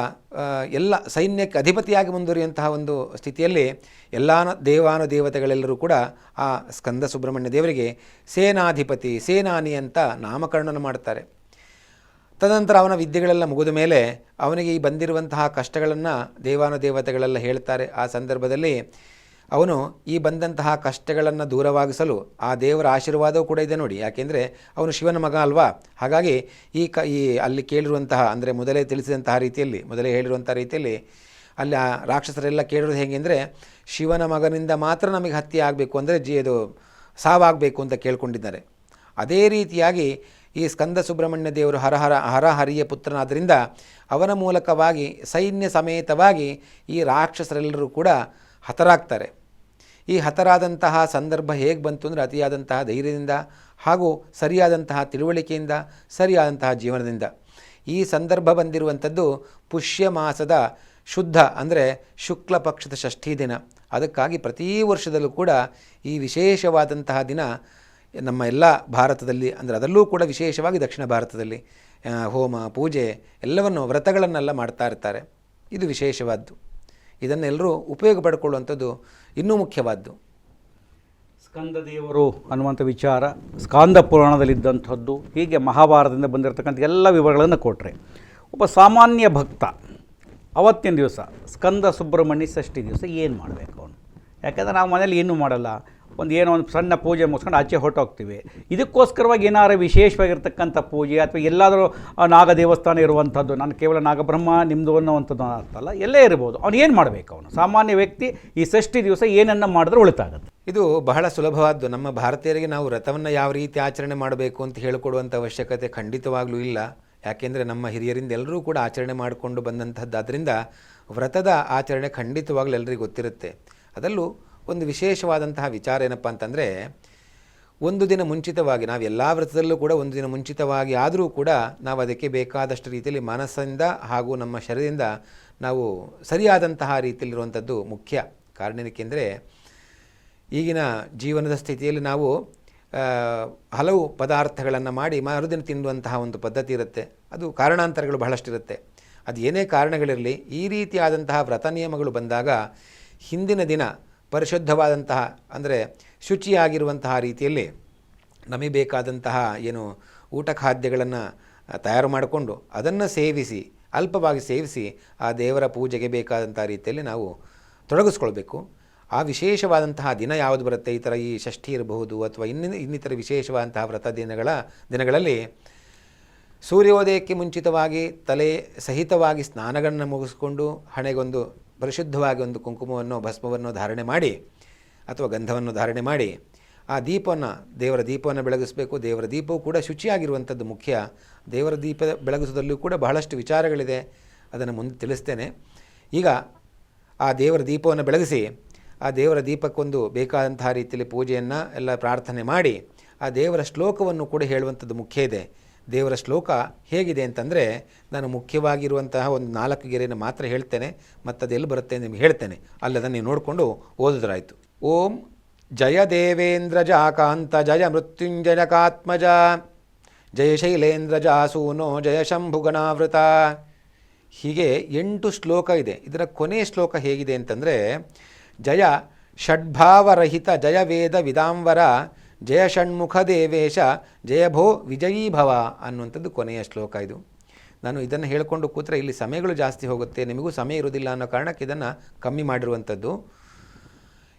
ಎಲ್ಲ ಸೈನ್ಯಕ್ಕೆ ಅಧಿಪತಿಯಾಗಿ ಮುಂದುವರಿಯುವಂತಹ ಒಂದು ಸ್ಥಿತಿಯಲ್ಲಿ ಎಲ್ಲ ದೇವಾನು ದೇವತೆಗಳೆಲ್ಲರೂ ಕೂಡ ಆ ಸ್ಕಂದ ಸುಬ್ರಹ್ಮಣ್ಯ ದೇವರಿಗೆ ಸೇನಾಧಿಪತಿ, ಸೇನಾನಿ ಅಂತ ನಾಮಕರಣವನ್ನು ಮಾಡ್ತಾರೆ ತದನಂತರ ಅವನ ವಿದ್ಯೆಗಳೆಲ್ಲ ಮುಗಿದ ಮೇಲೆ ಅವನಿಗೆ ಈ ಬಂದಿರುವಂತಹ ಕಷ್ಟಗಳನ್ನು ದೇವಾನು ದೇವತೆಗಳೆಲ್ಲ ಹೇಳ್ತಾರೆ. ಆ ಸಂದರ್ಭದಲ್ಲಿ ಅವನು ಈ ಬಂದಂತಹ ಕಷ್ಟಗಳನ್ನು ದೂರವಾಗಿಸಲು ಆ ದೇವರ ಆಶೀರ್ವಾದವೂ ಕೂಡ ಇದೆ ನೋಡಿ. ಯಾಕೆಂದರೆ ಅವನು ಶಿವನ ಮಗ ಅಲ್ವಾ? ಹಾಗಾಗಿ ಈ ಕ, ಈ ಅಲ್ಲಿ ಕೇಳಿರುವಂತಹ, ಅಂದರೆ ಮೊದಲೇ ತಿಳಿಸಿದಂತಹ ರೀತಿಯಲ್ಲಿ, ಮೊದಲೇ ಹೇಳಿರುವಂಥ ರೀತಿಯಲ್ಲಿ ಅಲ್ಲಿ ಆ ರಾಕ್ಷಸರೆಲ್ಲ ಕೇಳಿರೋದು ಹೇಗೆ ಅಂದರೆ, ಶಿವನ ಮಗನಿಂದ ಮಾತ್ರ ನಮಗೆ ಹತ್ಯೆ ಆಗಬೇಕು ಅಂದರೆ ಜಿ, ಅದು ಸಾವಾಗಬೇಕು ಅಂತ ಕೇಳ್ಕೊಂಡಿದ್ದಾರೆ. ಅದೇ ರೀತಿಯಾಗಿ ಈ ಸ್ಕಂದ ಸುಬ್ರಹ್ಮಣ್ಯ ದೇವರು ಹರಹರ ಹರಹರಿಯ ಪುತ್ರನಾದ್ದರಿಂದ ಅವನ ಮೂಲಕವಾಗಿ ಸೈನ್ಯ ಸಮೇತವಾಗಿ ಈ ರಾಕ್ಷಸರೆಲ್ಲರೂ ಕೂಡ ಹತರಾಗ್ತಾರೆ. ಈ ಹತರಾದಂತಹ ಸಂದರ್ಭ ಹೇಗೆ ಬಂತು ಅಂದರೆ ಅತಿಯಾದಂತಹ ಧೈರ್ಯದಿಂದ ಹಾಗೂ ಸರಿಯಾದಂತಹ ತಿಳುವಳಿಕೆಯಿಂದ, ಸರಿಯಾದಂತಹ ಜೀವನದಿಂದ. ಈ ಸಂದರ್ಭ ಬಂದಿರುವಂಥದ್ದು ಪುಷ್ಯ ಮಾಸದ ಶುದ್ಧ ಅಂದರೆ ಶುಕ್ಲ ಪಕ್ಷದ ಷಷ್ಠಿ ದಿನ. ಅದಕ್ಕಾಗಿ ಪ್ರತಿ ವರ್ಷದಲ್ಲೂ ಕೂಡ ಈ ವಿಶೇಷವಾದಂತಹ ದಿನ ನಮ್ಮ ಎಲ್ಲ ಭಾರತದಲ್ಲಿ ಅಂದರೆ ಅದರಲ್ಲೂ ಕೂಡ ವಿಶೇಷವಾಗಿ ದಕ್ಷಿಣ ಭಾರತದಲ್ಲಿ ಹೋಮ, ಪೂಜೆ ಎಲ್ಲವನ್ನು ವ್ರತಗಳನ್ನೆಲ್ಲ ಮಾಡ್ತಾ ಇರ್ತಾರೆ. ಇದು ವಿಶೇಷವಾದ್ದು. ಇದನ್ನೆಲ್ಲರೂ ಉಪಯೋಗ ಪಡ್ಕೊಳ್ಳುವಂಥದ್ದು ಇನ್ನೂ ಮುಖ್ಯವಾದ್ದು. ಸ್ಕಂದ ದೇವರು ಅನ್ನುವಂಥ ವಿಚಾರ ಸ್ಕಾಂದ ಪುರಾಣದಲ್ಲಿದ್ದಂಥದ್ದು, ಹೀಗೆ ಮಹಾಭಾರತದಿಂದ ಬಂದಿರತಕ್ಕಂಥ ಎಲ್ಲ ವಿವರಗಳನ್ನು ಕೊಟ್ಟರೆ ಒಬ್ಬ ಸಾಮಾನ್ಯ ಭಕ್ತ, ಅವತ್ತಿನ ದಿವಸ ಸ್ಕಂದ ಸುಬ್ರಹ್ಮಣ್ಯ ಷಷ್ಠಿ ದಿವಸ ಏನು ಮಾಡಬೇಕು ಅವನು? ಯಾಕಂದರೆ ನಾವು ಮನೇಲಿ ಏನೂ ಮಾಡಲ್ಲ? ಒಂದು ಏನೋ ಒಂದು ಸಣ್ಣ ಪೂಜೆ ಮುಗಿಸ್ಕೊಂಡು ಆಚೆ ಹೊರಟೋಗ್ತೀವಿ. ಇದಕ್ಕೋಸ್ಕರವಾಗಿ ಏನಾರು ವಿಶೇಷವಾಗಿರ್ತಕ್ಕಂಥ ಪೂಜೆ ಅಥವಾ ಎಲ್ಲಾದರೂ ನಾಗ ದೇವಸ್ಥಾನ ಇರುವಂಥದ್ದು, ನಾನು ಕೇವಲ ನಾಗಬ್ರಹ್ಮ ನಿಮ್ಮದು ಅನ್ನೋವಂಥದ್ದು ಅರ್ಥಲ್ಲ ಎಲ್ಲೇ ಇರ್ಬೋದು. ಅವನು ಏನು ಮಾಡಬೇಕು ಅವನು? ಸಾಮಾನ್ಯ ವ್ಯಕ್ತಿ ಈ ಷಷ್ಠಿ ದಿವಸ ಏನನ್ನು ಮಾಡಿದ್ರೆ ಉಳಿತಾಗುತ್ತೆ. ಇದು ಬಹಳ ಸುಲಭವಾದ್ದು. ನಮ್ಮ ಭಾರತೀಯರಿಗೆ ನಾವು ವ್ರತವನ್ನು ಯಾವ ರೀತಿ ಆಚರಣೆ ಮಾಡಬೇಕು ಅಂತ ಹೇಳಿಕೊಡುವಂಥ ಅವಶ್ಯಕತೆ ಖಂಡಿತವಾಗ್ಲೂ ಇಲ್ಲ. ಯಾಕೆಂದರೆ ನಮ್ಮ ಹಿರಿಯರಿಂದ ಎಲ್ಲರೂ ಕೂಡ ಆಚರಣೆ ಮಾಡಿಕೊಂಡು ಬಂದಂಥದ್ದಾದ್ದರಿಂದ ವ್ರತದ ಆಚರಣೆ ಖಂಡಿತವಾಗಲೂ ಎಲ್ಲರಿಗೂ ಗೊತ್ತಿರುತ್ತೆ. ಅದರಲ್ಲೂ ಒಂದು ವಿಶೇಷವಾದಂತಹ ವಿಚಾರ ಏನಪ್ಪ ಅಂತಂದರೆ, ಒಂದು ದಿನ ಮುಂಚಿತವಾಗಿ ನಾವು ಎಲ್ಲ ವ್ರತದಲ್ಲೂ ಕೂಡ ಒಂದು ದಿನ ಮುಂಚಿತವಾಗಿ ಆದರೂ ಕೂಡ ನಾವು ಅದಕ್ಕೆ ಬೇಕಾದಷ್ಟು ರೀತಿಯಲ್ಲಿ ಮನಸ್ಸಿಂದ ಹಾಗೂ ನಮ್ಮ ಶರೀರದಿಂದ ನಾವು ಸರಿಯಾದಂತಹ ರೀತಿಯಲ್ಲಿರುವಂಥದ್ದು ಮುಖ್ಯ ಕಾರಣ ಏನಕ್ಕೆಂದರೆ ಈಗಿನ ಜೀವನದ ಸ್ಥಿತಿಯಲ್ಲಿ ನಾವು ಹಲವು ಪದಾರ್ಥಗಳನ್ನು ಮಾಡಿ ಮರುದಿನ ತಿನ್ನುವಂತಹ ಒಂದು ಪದ್ಧತಿ ಇರುತ್ತೆ. ಅದು ಕಾರಣಾಂತರಗಳು ಬಹಳಷ್ಟಿರುತ್ತೆ. ಅದು ಏನೇ ಕಾರಣಗಳಿರಲಿ, ಈ ರೀತಿಯಾದಂತಹ ವ್ರತ ನಿಯಮಗಳು ಬಂದಾಗ ಹಿಂದಿನ ದಿನ ಪರಿಶುದ್ಧವಾದಂತಹ, ಅಂದರೆ ಶುಚಿಯಾಗಿರುವಂತಹ ರೀತಿಯಲ್ಲಿ ನಮಗೆ ಬೇಕಾದಂತಹ ಏನು ಊಟ ಖಾದ್ಯಗಳನ್ನು ತಯಾರು ಮಾಡಿಕೊಂಡು ಅದನ್ನು ಸೇವಿಸಿ, ಅಲ್ಪವಾಗಿ ಸೇವಿಸಿ ಆ ದೇವರ ಪೂಜೆಗೆ ಬೇಕಾದಂಥ ರೀತಿಯಲ್ಲಿ ನಾವು ತೊಡಗಿಸ್ಕೊಳ್ಬೇಕು. ಆ ವಿಶೇಷವಾದಂತಹ ದಿನ ಯಾವುದು ಬರುತ್ತೆ? ಈ ಥರ ಈ ಷಷ್ಠಿ ಇರಬಹುದು ಅಥವಾ ಇನ್ನಿ, ಇನ್ನಿತರ ವಿಶೇಷವಾದಂತಹ ವ್ರತ ದಿನಗಳ, ದಿನಗಳಲ್ಲಿ ಸೂರ್ಯೋದಯಕ್ಕೆ ಮುಂಚಿತವಾಗಿ ತಲೆ ಸಹಿತವಾಗಿ ಸ್ನಾನಗಳನ್ನು ಮುಗಿಸ್ಕೊಂಡು ಹಣೆಗೊಂದು ಪರಿಶುದ್ಧವಾಗಿ ಒಂದು ಕುಂಕುಮವನ್ನು, ಭಸ್ಮವನ್ನು ಧಾರಣೆ ಮಾಡಿ ಅಥವಾ ಗಂಧವನ್ನು ಧಾರಣೆ ಮಾಡಿ, ಆ ದೀಪವನ್ನು ದೇವರ ದೀಪವನ್ನು ಬೆಳಗಿಸಬೇಕು. ದೇವರ ದೀಪವು ಕೂಡ ಶುಚಿಯಾಗಿರುವಂಥದ್ದು ಮುಖ್ಯ. ದೇವರ ದೀಪ ಬೆಳಗಿಸೋದಲ್ಲೂ ಕೂಡ ಬಹಳಷ್ಟು ವಿಚಾರಗಳಿದೆ. ಅದನ್ನು ಮುಂದೆ ತಿಳಿಸ್ತೇನೆ. ಈಗ ಆ ದೇವರ ದೀಪವನ್ನು ಬೆಳಗಿಸಿ, ಆ ದೇವರ ದೀಪಕ್ಕೊಂದು ಬೇಕಾದಂತಹ ರೀತಿಯಲ್ಲಿ ಪೂಜೆಯನ್ನು, ಎಲ್ಲ ಪ್ರಾರ್ಥನೆ ಮಾಡಿ, ಆ ದೇವರ ಶ್ಲೋಕವನ್ನು ಕೂಡ ಹೇಳುವಂಥದ್ದು ಮುಖ್ಯ ಇದೆ. ದೇವರ ಶ್ಲೋಕ ಹೇಗಿದೆ ಅಂತಂದರೆ, ನಾನು ಮುಖ್ಯವಾಗಿರುವಂತಹ ಒಂದು ನಾಲ್ಕು ಗೆರೆಯನ್ನು ಮಾತ್ರ ಹೇಳ್ತೇನೆ ಮತ್ತು ಅದೆಲ್ಲಿ ಬರುತ್ತೆ ನಿಮಗೆ ಹೇಳ್ತೇನೆ. ಅಲ್ಲದನ್ನು ನೀವು ನೋಡಿಕೊಂಡು ಓದಿದ್ರಾಯಿತು. ಓಂ ಜಯ ದೇವೇಂದ್ರ ಜಾಕಾಂತ ಜಯ ಮೃತ್ಯುಂಜನಕಾತ್ಮಜ ಜಯ ಶೈಲೇಂದ್ರ ಜಾಸೂನೋ ಜಯ ಶಂಭುಗಣಾವೃತ ಹೀಗೆ ಎಂಟು ಶ್ಲೋಕ ಇದೆ. ಇದರ ಕೊನೆಯ ಶ್ಲೋಕ ಹೇಗಿದೆ ಅಂತಂದರೆ, ಜಯ ಷಡ್ಭಾವರಹಿತ ಜಯ ವೇದ ವಿದಾಂವರ ಜಯ ಷಣ್ಮುಖ ದೇವೇಶ, ಜಯ ಭೋ ವಿಜಯೀ ಭವ ಅನ್ನುವಂಥದ್ದು ಕೊನೆಯ ಶ್ಲೋಕ ಇದು. ನಾನು ಇದನ್ನು ಹೇಳಿಕೊಂಡು ಕೂತ್ರೆ ಇಲ್ಲಿ ಸಮಯಗಳು ಜಾಸ್ತಿ ಹೋಗುತ್ತೆ, ನಿಮಗೂ ಸಮಯ ಇರುವುದಿಲ್ಲ ಅನ್ನೋ ಕಾರಣಕ್ಕೆ ಇದನ್ನು ಕಮ್ಮಿ ಮಾಡಿರುವಂಥದ್ದು.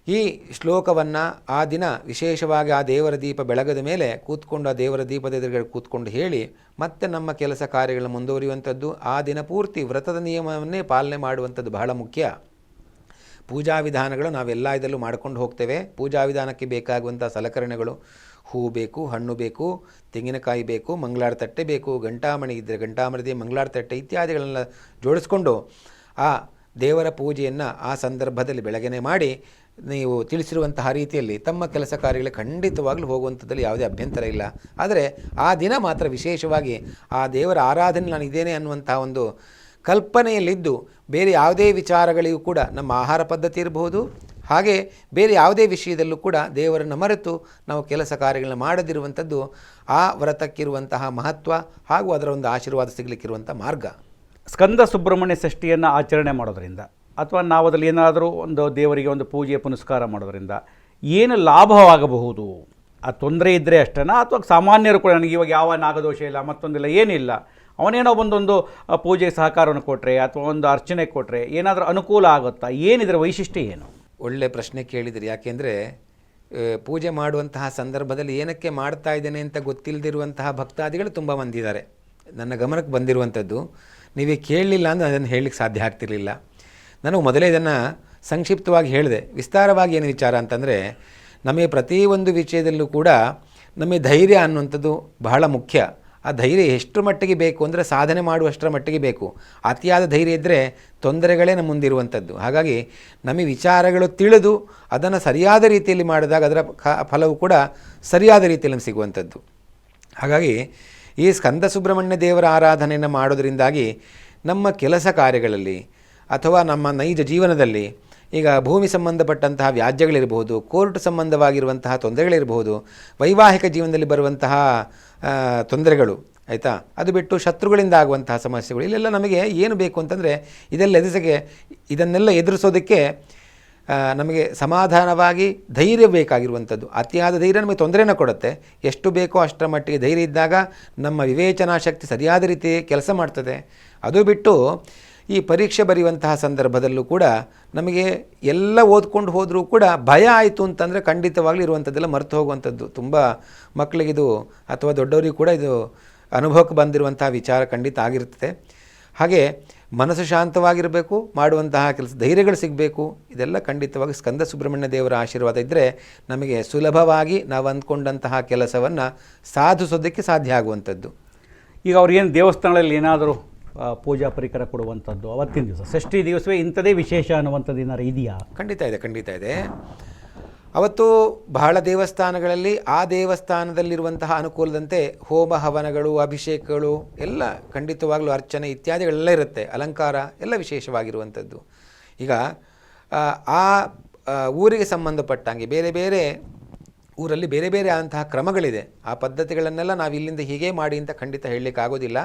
ಈ ಶ್ಲೋಕವನ್ನು ಆ ದಿನ ವಿಶೇಷವಾಗಿ ಆ ದೇವರ ದೀಪ ಬೆಳಗದ ಮೇಲೆ ಕೂತ್ಕೊಂಡು ಆ ದೇವರ ದೀಪದ ಎದುರುಗಡೆ ಕೂತ್ಕೊಂಡು ಹೇಳಿ, ಮತ್ತೆ ನಮ್ಮ ಕೆಲಸ ಕಾರ್ಯಗಳನ್ನು ಮುಂದುವರಿಯುವಂಥದ್ದು, ಆ ದಿನ ಪೂರ್ತಿ ವ್ರತದ ನಿಯಮವನ್ನೇ ಪಾಲನೆ ಮಾಡುವಂಥದ್ದು ಬಹಳ ಮುಖ್ಯ. ಪೂಜಾ ವಿಧಾನಗಳು ನಾವೆಲ್ಲ ಇದರಲ್ಲೂ ಮಾಡ್ಕೊಂಡು ಹೋಗ್ತೇವೆ. ಪೂಜಾ ವಿಧಾನಕ್ಕೆ ಬೇಕಾಗುವಂಥ ಸಲಕರಣೆಗಳು ಹೂ ಬೇಕು, ಹಣ್ಣು ಬೇಕು, ತೆಂಗಿನಕಾಯಿ ಬೇಕು, ಮಂಗಳಾರ ತಟ್ಟೆ ಬೇಕು ಗಂಟಾಮಣಿ ಇದ್ದರೆ ಗಂಟಾಮಣಿ ಮಂಗಳಾರ ತಟ್ಟೆ ಇತ್ಯಾದಿಗಳನ್ನೆಲ್ಲ ಜೋಡಿಸ್ಕೊಂಡು ಆ ದೇವರ ಪೂಜೆಯನ್ನು ಆ ಸಂದರ್ಭದಲ್ಲಿ ಬೆಳಗ್ಗೆ ಮಾಡಿ ನೀವು ತಿಳಿಸಿರುವಂತಹ ರೀತಿಯಲ್ಲಿ ತಮ್ಮ ಕೆಲಸ ಕಾರ್ಯಗಳಿಗೆ ಖಂಡಿತವಾಗಲೂ ಹೋಗುವಂಥದ್ದಲ್ಲಿ ಯಾವುದೇ ಅಭ್ಯಂತರ ಇಲ್ಲ. ಆದರೆ ಆ ದಿನ ಮಾತ್ರ ವಿಶೇಷವಾಗಿ ಆ ದೇವರ ಆರಾಧನೆ ನಾನು ಇದ್ದೇನೆ ಅನ್ನುವಂತಹ ಒಂದು ಕಲ್ಪನೆಯಲ್ಲಿದ್ದು ಬೇರೆ ಯಾವುದೇ ವಿಚಾರಗಳಿಗೂ ಕೂಡ ನಮ್ಮ ಆಹಾರ ಪದ್ಧತಿ ಇರಬಹುದು. ಹಾಗೆ ಬೇರೆ ಯಾವುದೇ ವಿಷಯದಲ್ಲೂ ಕೂಡ ದೇವರನ್ನು ಮರೆತು ನಾವು ಕೆಲಸ ಕಾರ್ಯಗಳನ್ನು ಮಾಡದಿರುವಂಥದ್ದು ಆ ವ್ರತಕ್ಕಿರುವಂತಹ ಮಹತ್ವ ಹಾಗೂ ಅದರ ಒಂದು ಆಶೀರ್ವಾದ ಸಿಗಲಿಕ್ಕಿರುವಂಥ ಮಾರ್ಗ. ಸ್ಕಂದ ಸುಬ್ರಹ್ಮಣ್ಯ ಷಷ್ಠಿಯನ್ನು ಆಚರಣೆ ಮಾಡೋದರಿಂದ ಅಥವಾ ನಾವು ಅದರಲ್ಲಿ ಏನಾದರೂ ಒಂದು ದೇವರಿಗೆ ಒಂದು ಪೂಜೆ ಪುನಸ್ಕಾರ ಮಾಡೋದರಿಂದ ಏನು ಲಾಭವಾಗಬಹುದು? ಆ ತೊಂದರೆ ಇದ್ದರೆ ಅಷ್ಟೇನಾ? ಅಥವಾ ಸಾಮಾನ್ಯರು ಕೂಡ ನನಗೆ ಇವಾಗ ಯಾವ ನಾಗದೋಷ ಇಲ್ಲ, ಮತ್ತೊಂದಿಲ್ಲ, ಏನಿಲ್ಲ. ಅವನೇನೋ ಒಂದೊಂದು ಪೂಜೆ ಸಹಕಾರವನ್ನು ಕೊಟ್ಟರೆ ಅಥವಾ ಒಂದು ಅರ್ಚನೆ ಕೊಟ್ಟರೆ ಏನಾದರೂ ಅನುಕೂಲ ಆಗುತ್ತಾ? ಏನಿದ್ರ ವೈಶಿಷ್ಟ್ಯ ಏನು? ಒಳ್ಳೆ ಪ್ರಶ್ನೆ ಕೇಳಿದಿರಿ. ಯಾಕೆಂದರೆ ಪೂಜೆ ಮಾಡುವಂತಹ ಸಂದರ್ಭದಲ್ಲಿ ಏನಕ್ಕೆ ಮಾಡ್ತಾ ಇದ್ದೇನೆ ಅಂತ ಗೊತ್ತಿಲ್ಲದಿರುವಂತಹ ಭಕ್ತಾದಿಗಳು ತುಂಬ ಬಂದಿದ್ದಾರೆ ನನ್ನ ಗಮನಕ್ಕೆ ಬಂದಿರುವಂಥದ್ದು, ನೀವೇ ಕೇಳಲಿಲ್ಲ ಅಂದರೆ ಅದನ್ನು ಹೇಳಲಿಕ್ಕೆ ಸಾಧ್ಯ ಆಗ್ತಿರಲಿಲ್ಲ. ನಾನು ಮೊದಲೇ ಇದನ್ನು ಸಂಕ್ಷಿಪ್ತವಾಗಿ ಹೇಳಿದೆ. ವಿಸ್ತಾರವಾಗಿ ಏನು ವಿಚಾರ ಅಂತಂದರೆ, ನಮಗೆ ಪ್ರತಿಯೊಂದು ವಿಷಯದಲ್ಲೂ ಕೂಡ ನಮಗೆ ಧೈರ್ಯ ಅನ್ನುವಂಥದ್ದು ಬಹಳ ಮುಖ್ಯ. ಆ ಧೈರ್ಯ ಎಷ್ಟರ ಮಟ್ಟಿಗೆ ಬೇಕು ಅಂದರೆ ಸಾಧನೆ ಮಾಡುವಷ್ಟರ ಮಟ್ಟಿಗೆ ಬೇಕು. ಅತಿಯಾದ ಧೈರ್ಯ ಇದ್ದರೆ ತೊಂದರೆಗಳೇ ನಮ್ಮ ಮುಂದಿರುವಂಥದ್ದು. ಹಾಗಾಗಿ ನಮಗೆ ವಿಚಾರಗಳು ತಿಳಿದು ಅದನ್ನು ಸರಿಯಾದ ರೀತಿಯಲ್ಲಿ ಮಾಡಿದಾಗ ಅದರ ಫಲವು ಕೂಡ ಸರಿಯಾದ ರೀತಿಯಲ್ಲಿ ನಮ್ಗೆ ಸಿಗುವಂಥದ್ದು. ಹಾಗಾಗಿ ಈ ಸ್ಕಂದ ಸುಬ್ರಹ್ಮಣ್ಯ ದೇವರ ಆರಾಧನೆಯನ್ನು ಮಾಡೋದರಿಂದಾಗಿ ನಮ್ಮ ಕೆಲಸ ಕಾರ್ಯಗಳಲ್ಲಿ ಅಥವಾ ನಮ್ಮ ನೈಜ ಜೀವನದಲ್ಲಿ ಈಗ ಭೂಮಿ ಸಂಬಂಧಪಟ್ಟಂತಹ ವ್ಯಾಜ್ಯಗಳಿರಬಹುದು, ಕೋರ್ಟ್ ಸಂಬಂಧವಾಗಿರುವಂತಹ ತೊಂದರೆಗಳಿರಬಹುದು, ವೈವಾಹಿಕ ಜೀವನದಲ್ಲಿ ಬರುವಂತಹ ತೊಂದರೆಗಳು, ಆಯಿತಾ? ಅದು ಬಿಟ್ಟು ಶತ್ರುಗಳಿಂದ ಆಗುವಂತಹ ಸಮಸ್ಯೆಗಳು. ಇಲ್ಲೆಲ್ಲ ನಮಗೆ ಏನು ಬೇಕು ಅಂತಂದರೆ ಇದೆಲ್ಲ ಎದುರಿಸಕ್ಕೆ ಇದನ್ನೆಲ್ಲ ಎದುರಿಸೋದಕ್ಕೆ ನಮಗೆ ಸಮಾಧಾನವಾಗಿ ಧೈರ್ಯ ಬೇಕಾಗಿರುವಂಥದ್ದು. ಅತಿಯಾದ ಧೈರ್ಯ ನಮಗೆ ತೊಂದರೆನ ಕೊಡುತ್ತೆ. ಎಷ್ಟು ಬೇಕೋ ಅಷ್ಟರ ಮಟ್ಟಿಗೆ ಧೈರ್ಯ ಇದ್ದಾಗ ನಮ್ಮ ವಿವೇಚನಾ ಶಕ್ತಿ ಸರಿಯಾದ ರೀತಿ ಕೆಲಸ ಮಾಡ್ತದೆ. ಅದು ಬಿಟ್ಟು ಈ ಪರೀಕ್ಷೆ ಬರೆಯುವಂತಹ ಸಂದರ್ಭದಲ್ಲೂ ಕೂಡ ನಮಗೆ ಎಲ್ಲ ಓದ್ಕೊಂಡು ಹೋದರೂ ಕೂಡ ಭಯ ಆಯಿತು ಅಂತಂದರೆ ಖಂಡಿತವಾಗ್ಲೂ ಇರುವಂಥದ್ದೆಲ್ಲ ಮರೆತು ಹೋಗುವಂಥದ್ದು ತುಂಬ ಮಕ್ಕಳಿಗಿದು ಅಥವಾ ದೊಡ್ಡವರಿಗೂ ಕೂಡ ಇದು ಅನುಭವಕ್ಕೆ ಬಂದಿರುವಂತಹ ವಿಚಾರ ಖಂಡಿತ ಆಗಿರ್ತದೆ. ಹಾಗೆ ಮನಸ್ಸು ಶಾಂತವಾಗಿರಬೇಕು, ಮಾಡುವಂತಹ ಕೆಲಸ ಧೈರ್ಯಗಳು ಸಿಗಬೇಕು. ಇದೆಲ್ಲ ಖಂಡಿತವಾಗಿ ಸ್ಕಂದ ಸುಬ್ರಹ್ಮಣ್ಯ ದೇವರ ಆಶೀರ್ವಾದ ಇದ್ದರೆ ನಮಗೆ ಸುಲಭವಾಗಿ ನಾವು ಅಂದ್ಕೊಂಡಂತಹ ಕೆಲಸವನ್ನು ಸಾಧಿಸೋದಕ್ಕೆ ಸಾಧ್ಯ ಆಗುವಂಥದ್ದು ಈಗ ಅವ್ರು ಏನು ದೇವಸ್ಥಾನಗಳಲ್ಲಿ ಏನಾದರೂ ಪೂಜಾ ಪರಿಕರ ಕೊಡುವಂಥದ್ದು ಅವತ್ತಿನ ದಿವಸ. ಷಷ್ಠಿ ದಿವಸವೇ ಇಂಥದೇ ವಿಶೇಷ ಅನ್ನುವಂಥದ್ದು ಏನಾರು ಇದೆಯಾ? ಖಂಡಿತ ಇದೆ ಖಂಡಿತ ಇದೆ. ಅವತ್ತು ಬಹಳ ದೇವಸ್ಥಾನಗಳಲ್ಲಿ ಆ ದೇವಸ್ಥಾನದಲ್ಲಿರುವಂತಹ ಅನುಕೂಲದಂತೆ ಹೋಮ ಹವನಗಳು ಅಭಿಷೇಕಗಳು ಎಲ್ಲ ಖಂಡಿತವಾಗ್ಲೂ ಅರ್ಚನೆ ಇತ್ಯಾದಿಗಳೆಲ್ಲ ಇರುತ್ತೆ. ಅಲಂಕಾರ ಎಲ್ಲ ವಿಶೇಷವಾಗಿರುವಂಥದ್ದು. ಈಗ ಆ, ಊರಿಗೆ ಸಂಬಂಧಪಟ್ಟಂಗೆ ಬೇರೆ ಬೇರೆ ಊರಲ್ಲಿ ಬೇರೆ ಬೇರೆ ಆದಂತಹ ಕ್ರಮಗಳಿದೆ. ಆ ಪದ್ಧತಿಗಳನ್ನೆಲ್ಲ ನಾವು ಇಲ್ಲಿಂದ ಹೀಗೆ ಮಾಡಿ ಅಂತ ಖಂಡಿತ ಹೇಳಲಿಕ್ಕೆ ಆಗೋದಿಲ್ಲ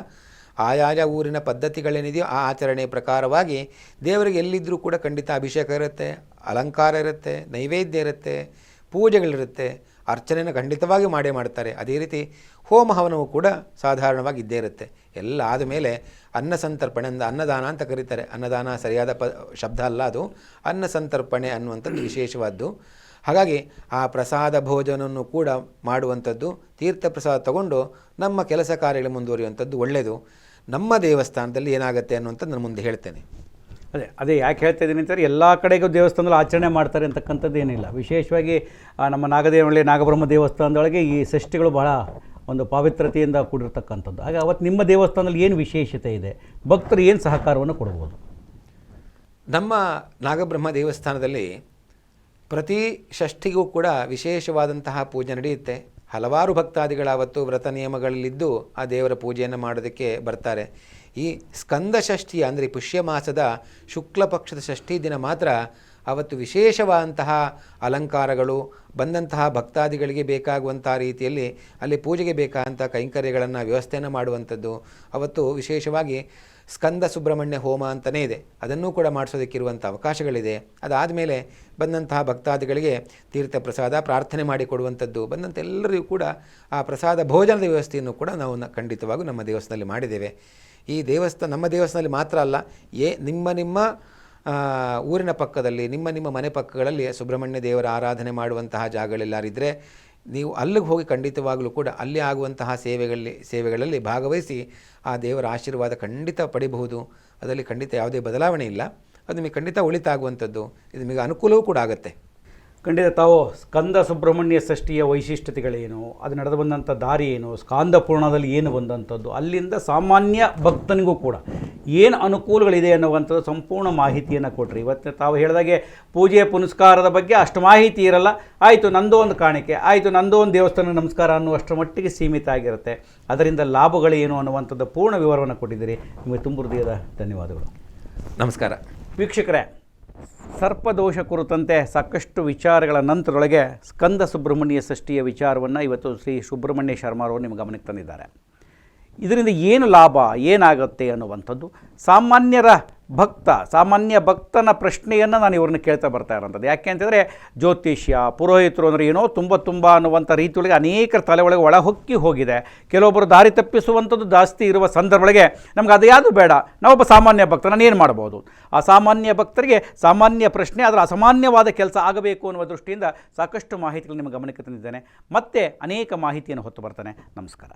ಆಯಾಯ ಊರಿನ ಪದ್ಧತಿಗಳೇನಿದೆಯೋ ಆ ಆಚರಣೆ ಪ್ರಕಾರವಾಗಿ ದೇವರಿಗೆ ಎಲ್ಲಿದ್ದರೂ ಕೂಡ ಖಂಡಿತ ಅಭಿಷೇಕ ಇರುತ್ತೆ, ಅಲಂಕಾರ ಇರುತ್ತೆ, ನೈವೇದ್ಯ ಇರುತ್ತೆ, ಪೂಜೆಗಳಿರುತ್ತೆ. ಅರ್ಚನೆಯನ್ನು ಖಂಡಿತವಾಗಿ ಮಾಡೇ ಮಾಡ್ತಾರೆ. ಅದೇ ರೀತಿ ಹೋಮ ಹವನವು ಕೂಡ ಸಾಧಾರಣವಾಗಿ ಇದ್ದೇ ಇರುತ್ತೆ. ಎಲ್ಲ ಆದಮೇಲೆ ಅನ್ನ ಸಂತರ್ಪಣೆ ಅಂದ, ಅನ್ನದಾನ ಅಂತ ಕರೀತಾರೆ. ಅನ್ನದಾನ ಸರಿಯಾದ ಪ, ಶಬ್ದ ಅಲ್ಲ ಅದು. ಅನ್ನ ಸಂತರ್ಪಣೆ ಅನ್ನುವಂಥದ್ದು ವಿಶೇಷವಾದ್ದು. ಹಾಗಾಗಿ ಆ ಪ್ರಸಾದ ಭೋಜನವನ್ನು ಕೂಡ ಮಾಡುವಂಥದ್ದು, ತೀರ್ಥ ಪ್ರಸಾದ ತಗೊಂಡು ನಮ್ಮ ಕೆಲಸ ಕಾರ್ಯಗಳು ಮುಂದುವರಿಯುವಂಥದ್ದು ಒಳ್ಳೆಯದು. ನಮ್ಮ ದೇವಸ್ಥಾನದಲ್ಲಿ ಏನಾಗುತ್ತೆ ಅನ್ನುವಂಥ ನಾನು ಮುಂದೆ ಹೇಳ್ತೇನೆ. ಅದೇ ಅದೇ ಯಾಕೆ ಹೇಳ್ತಾ ಇದ್ದೀನಿ ಅಂತಂದರೆ ಎಲ್ಲ ಕಡೆಗೂ ದೇವಸ್ಥಾನದಲ್ಲಿ ಆಚರಣೆ ಮಾಡ್ತಾರೆ ಅಂತಕ್ಕಂಥದ್ದು ಏನಿಲ್ಲ. ವಿಶೇಷವಾಗಿ ನಮ್ಮ ನಾಗದೇವಳ್ಳಿ ನಾಗಬ್ರಹ್ಮ ದೇವಸ್ಥಾನದೊಳಗೆ ಈ ಷಷ್ಠಿಗಳು ಬಹಳ ಒಂದು ಪಾವಿತ್ರತೆಯಿಂದ ಕೂಡಿರ್ತಕ್ಕಂಥದ್ದು. ಹಾಗೆ ಅವತ್ತು ನಿಮ್ಮ ದೇವಸ್ಥಾನದಲ್ಲಿ ಏನು ವಿಶೇಷತೆ ಇದೆ? ಭಕ್ತರು ಏನು ಸಹಕಾರವನ್ನು ಕೊಡ್ಬೋದು? ನಮ್ಮ ನಾಗಬ್ರಹ್ಮ ದೇವಸ್ಥಾನದಲ್ಲಿ ಪ್ರತಿ ಷಷ್ಠಿಗೂ ಕೂಡ ವಿಶೇಷವಾದಂತಹ ಪೂಜೆ ನಡೆಯುತ್ತೆ. ಹಲವಾರು ಭಕ್ತಾದಿಗಳು ಆವತ್ತು ವ್ರತ ನಿಯಮಗಳಲ್ಲಿದ್ದು ಆ ದೇವರ ಪೂಜೆಯನ್ನು ಮಾಡೋದಕ್ಕೆ ಬರ್ತಾರೆ. ಈ ಸ್ಕಂದ ಷಷ್ಠಿ ಅಂದರೆ ಪುಷ್ಯ ಮಾಸದ ಶುಕ್ಲ ಪಕ್ಷದ ಷಷ್ಠಿ ದಿನ ಮಾತ್ರ ಅವತ್ತು ವಿಶೇಷವಾದಂತಹ ಅಲಂಕಾರಗಳು, ಬಂದಂತಹ ಭಕ್ತಾದಿಗಳಿಗೆ ಬೇಕಾಗುವಂತಹ ರೀತಿಯಲ್ಲಿ ಅಲ್ಲಿ ಪೂಜೆಗೆ ಬೇಕಾದಂಥ ಕೈಂಕರ್ಯಗಳನ್ನು ವ್ಯವಸ್ಥೆಯನ್ನು ಮಾಡುವಂಥದ್ದು. ಅವತ್ತು ವಿಶೇಷವಾಗಿ ಸ್ಕಂದ ಸುಬ್ರಹ್ಮಣ್ಯ ಹೋಮ ಅಂತಲೇ ಇದೆ. ಅದನ್ನೂ ಕೂಡ ಮಾಡಿಸೋದಕ್ಕಿರುವಂಥ ಅವಕಾಶಗಳಿದೆ. ಅದಾದಮೇಲೆ ಬಂದಂತಹ ಭಕ್ತಾದಿಗಳಿಗೆ ತೀರ್ಥ ಪ್ರಸಾದ ಪ್ರಾರ್ಥನೆ ಮಾಡಿಕೊಡುವಂಥದ್ದು ಬಂದಂಥ ಎಲ್ಲರಿಗೂ ಕೂಡ ಆ ಪ್ರಸಾದ ಭೋಜನದ ವ್ಯವಸ್ಥೆಯನ್ನು ಕೂಡ ನಾವು ಖಂಡಿತವಾಗೂ ನಮ್ಮ ದೇವಸ್ಥಾನದಲ್ಲಿ ಮಾಡಿದ್ದೇವೆ. ಈ ದೇವಸ್ಥಾನ ನಮ್ಮ ದೇವಸ್ಥಾನದಲ್ಲಿ ಮಾತ್ರ ಅಲ್ಲ ಏ ನಿಮ್ಮ ನಿಮ್ಮ ಊರಿನ ಪಕ್ಕದಲ್ಲಿ, ನಿಮ್ಮ ನಿಮ್ಮ ಮನೆ ಪಕ್ಕಗಳಲ್ಲಿ ಸುಬ್ರಹ್ಮಣ್ಯ ದೇವರ ಆರಾಧನೆ ಮಾಡುವಂತಹ ಜಾಗಗಳೆಲ್ಲಾರಿದ್ದರೆ ನೀವು ಅಲ್ಲಿಗೆ ಹೋಗಿ ಖಂಡಿತವಾಗಲೂ ಕೂಡ ಅಲ್ಲಿ ಆಗುವಂತಹ ಸೇವೆಗಳಲ್ಲಿ ಸೇವೆಗಳಲ್ಲಿ ಭಾಗವಹಿಸಿ ಆ ದೇವರ ಆಶೀರ್ವಾದ ಖಂಡಿತ ಪಡಿಬಹುದು. ಅದರಲ್ಲಿ ಖಂಡಿತ ಯಾವುದೇ ಬದಲಾವಣೆ ಇಲ್ಲ. ಅದು ನಿಮಗೆ ಖಂಡಿತ ಉಳಿತಾಗುವಂಥದ್ದು ಇದು ನಿಮಗೆ ಅನುಕೂಲವೂ ಕೂಡ ಆಗುತ್ತೆ. ಖಂಡಿತ ತಾವು ಸ್ಕಂದ ಸುಬ್ರಹ್ಮಣ್ಯ ಷಷ್ಠಿಯ ವೈಶಿಷ್ಟ್ಯತೆಗಳೇನು ಅದು ನಡೆದು ಬಂದಂಥ ದಾರಿ ಏನು ಸ್ಕಾಂದ ಪೂರ್ಣದಲ್ಲಿ ಏನು ಬಂದಂಥದ್ದು ಅಲ್ಲಿಂದ ಸಾಮಾನ್ಯ ಭಕ್ತನಿಗೂ ಕೂಡ ಏನು ಅನುಕೂಲಗಳಿದೆ ಅನ್ನುವಂಥದ್ದು ಸಂಪೂರ್ಣ ಮಾಹಿತಿಯನ್ನು ಕೊಟ್ರಿ. ಇವತ್ತು ತಾವು ಹೇಳಿದಾಗೆ ಪೂಜೆ ಪುನಸ್ಕಾರದ ಬಗ್ಗೆ ಅಷ್ಟು ಮಾಹಿತಿ ಇರಲ್ಲ. ಆಯಿತು ನಂದೋ ಒಂದು ಕಾಣಿಕೆ. ಆಯಿತು ನಂದು ಒಂದು ದೇವಸ್ಥಾನ ನಮಸ್ಕಾರ ಅನ್ನುವಷ್ಟರ ಮಟ್ಟಿಗೆ ಸೀಮಿತ ಆಗಿರುತ್ತೆ. ಅದರಿಂದ ಲಾಭಗಳೇನು ಅನ್ನುವಂಥದ್ದು ಪೂರ್ಣ ವಿವರವನ್ನು ಕೊಟ್ಟಿದ್ದೀರಿ. ನಿಮಗೆ ತುಂಬ ಹೃದಯದ ಧನ್ಯವಾದಗಳು. ನಮಸ್ಕಾರ. ವೀಕ್ಷಕರೇ ಸರ್ಪದೋಷ ಕುರಿತಂತೆ ಸಾಕಷ್ಟು ವಿಚಾರಗಳ ನಂತರದೊಳಗೆ ಸ್ಕಂದ ಸುಬ್ರಹ್ಮಣ್ಯ ಷಷ್ಠಿಯ ವಿಚಾರವನ್ನು ಇವತ್ತು ಶ್ರೀ ಸುಬ್ರಹ್ಮಣ್ಯ ಶರ್ಮಾರವರು ನಿಮ್ಮ ಗಮನಕ್ಕೆ ತಂದಿದ್ದಾರೆ. ಇದರಿಂದ ಏನು ಲಾಭ, ಏನಾಗುತ್ತೆ ಅನ್ನುವಂಥದ್ದು ಸಾಮಾನ್ಯರ ಭಕ್ತ, ಸಾಮಾನ್ಯ ಭಕ್ತನ ಪ್ರಶ್ನೆಯನ್ನು ನಾನು ಇವ್ರನ್ನ ಕೇಳ್ತಾ ಬರ್ತಾ ಇರೋಂಥದ್ದು. ಯಾಕೆ ಅಂತಂದರೆ ಜ್ಯೋತಿಷ್ಯ, ಪುರೋಹಿತರು ಅಂದರೆ ಏನೋ ತುಂಬ ತುಂಬ ಅನ್ನುವಂಥ ರೀತಿಯೊಳಗೆ ಅನೇಕರ ತಲೆ ಒಳಗೆ ಒಳ ಹೊಕ್ಕಿ ಹೋಗಿದೆ. ಕೆಲವೊಬ್ಬರು ದಾರಿ ತಪ್ಪಿಸುವಂಥದ್ದು ಜಾಸ್ತಿ ಇರುವ ಸಂದರ್ಭಗಳಿಗೆ ನಮ್ಗೆ ಅದು ಯಾವುದು ಬೇಡ. ನಾವೊಬ್ಬ ಸಾಮಾನ್ಯ ಭಕ್ತ, ನಾನು ಏನು ಮಾಡ್ಬೋದು? ಆ ಸಾಮಾನ್ಯ ಭಕ್ತರಿಗೆ ಸಾಮಾನ್ಯ ಪ್ರಶ್ನೆ ಅದರ ಅಸಾಮಾನ್ಯವಾದ ಕೆಲಸ ಆಗಬೇಕು ಅನ್ನುವ ದೃಷ್ಟಿಯಿಂದ ಸಾಕಷ್ಟು ಮಾಹಿತಿಗಳು ನಿಮ್ಮ ಗಮನಕ್ಕೆ ತಂದಿದ್ದೇನೆ. ಮತ್ತೆ ಅನೇಕ ಮಾಹಿತಿಯನ್ನು ಹೊತ್ತು ಬರ್ತಾನೆ. ನಮಸ್ಕಾರ.